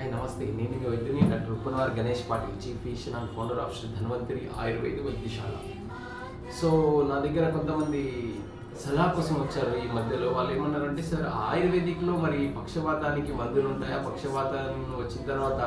Hi నమస్తే. నేను మీ వైద్యుని doctor Uppanwar Ganesh Patil chief physician and founder of Shri Dhanvantari Ayurveda Vaidyashala. So నా దగ్గర కొంతమంది సలహా కోసం వచ్చారు ఈ మధ్యలో. వాళ్ళు ఏమన్నారంటే సార్ ఆయుర్వేదిక్లో మరి పక్షవాతానికి మందులు ఉంటాయా? పక్షవాతం వచ్చిన తర్వాత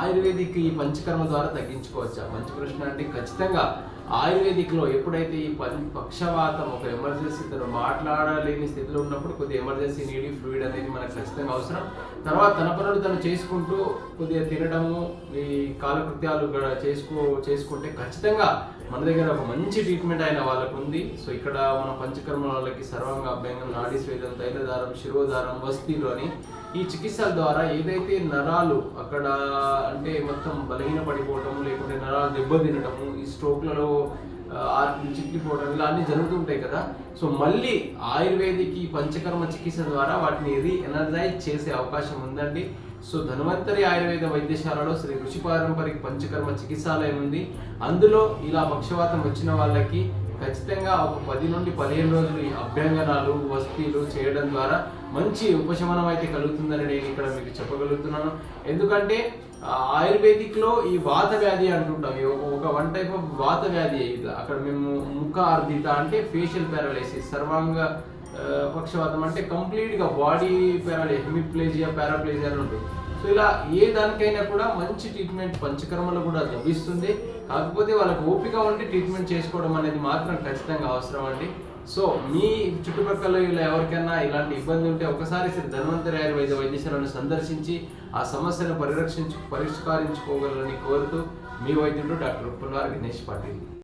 ఆయుర్వేదిక్ ఈ పంచకర్మ ద్వారా తగ్గించుకోవచ్చా? మంచి ప్రశ్న అంటే ఖచ్చితంగా ఆయుర్వేదిక్లో ఎప్పుడైతే ఈ పని పక్షవాతం ఒక ఎమర్జెన్సీ తను మాట్లాడలేని స్థితిలో ఉన్నప్పుడు కొద్దిగా ఎమర్జెన్సీ నీడి ఫ్లూయిడ్ అనేది మనకు ఖచ్చితంగా అవసరం. తర్వాత తన పనులు తను చేసుకుంటూ కొద్దిగా తినడము ఈ కాలకృత్యాలు చేసుకో చేసుకుంటే ఖచ్చితంగా మన దగ్గర ఒక మంచి ట్రీట్మెంట్ అయిన వాళ్ళకు ఉంది సో ఇక్కడ మన పంచకర్మ వాళ్ళకి సర్వాంగ అభ్యంగం నాడీ స్వేదం తైలదారం శిరోధారం వస్తీలు అని ఈ చికిత్సల ద్వారా ఏదైతే నరాలు అక్కడ అంటే మొత్తం బలహీన పడిపోవటం లేకుంటే నరాలు దెబ్బతినటము ఈ స్ట్రోక్లలో చిక్కిపోవడం ఇలా అన్ని జరుగుతుంటాయి కదా. సో మళ్ళీ ఆయుర్వేదిక్ ఈ పంచకర్మ చికిత్స ద్వారా వాటిని రీ ఎనర్జైజ్ చేసే అవకాశం ఉందండి. సో ధన్వంతరి ఆయుర్వేద వైద్యశాలలో శ్రీ ఋషి పారంపరిక పంచకర్మ చికిత్సాలయం ఉంది. అందులో ఇలా పక్షవాతం వచ్చిన వాళ్ళకి ఖచ్చితంగా ఒక పది నుండి పదిహేను రోజులు ఈ అభ్యంగనాలు వస్తీలు చేయడం ద్వారా మంచి ఉపశమనం అయితే కలుగుతుందని నేను ఇక్కడ మీకు చెప్పగలుగుతున్నాను. ఎందుకంటే ఆయుర్వేదిక్లో ఈ వాత వ్యాధి అంటుంటాం. ఒక- వన్ టైప్ ఆఫ్ వాత వ్యాధి ఇది. అక్కడ మేము ముఖ ఆర్ధిత అంటే ఫేషియల్ పారాలైసిస్ సర్వాంగ పక్షవాతం అంటే కంప్లీట్గా బాడీ పారాలై హెమిప్లేజియా పారాప్లేజియా అని ఉంటుంది. సో ఇలా ఏ దానికైనా కూడా మంచి ట్రీట్మెంట్ పంచకర్మలు కూడా లభిస్తుంది. కాకపోతే వాళ్ళకి ఓపిక ఉండి ట్రీట్మెంట్ చేసుకోవడం అనేది మాత్రం ఖచ్చితంగా అవసరం అండి. సో మీ చుట్టుపక్కల ఇలా ఎవరికైనా ఇలాంటి ఇబ్బంది ఉంటే ఒకసారి శ్రీ ధన్వంతరి ఆయుర్వేద వైద్యశాలను సందర్శించి ఆ సమస్యను పరిరక్షించు పరిష్కరించుకోగలరని కోరుతూ మీ వైద్యుడు డాక్టర్ ఉప్పల్వారి గణేష్ పాటిల్.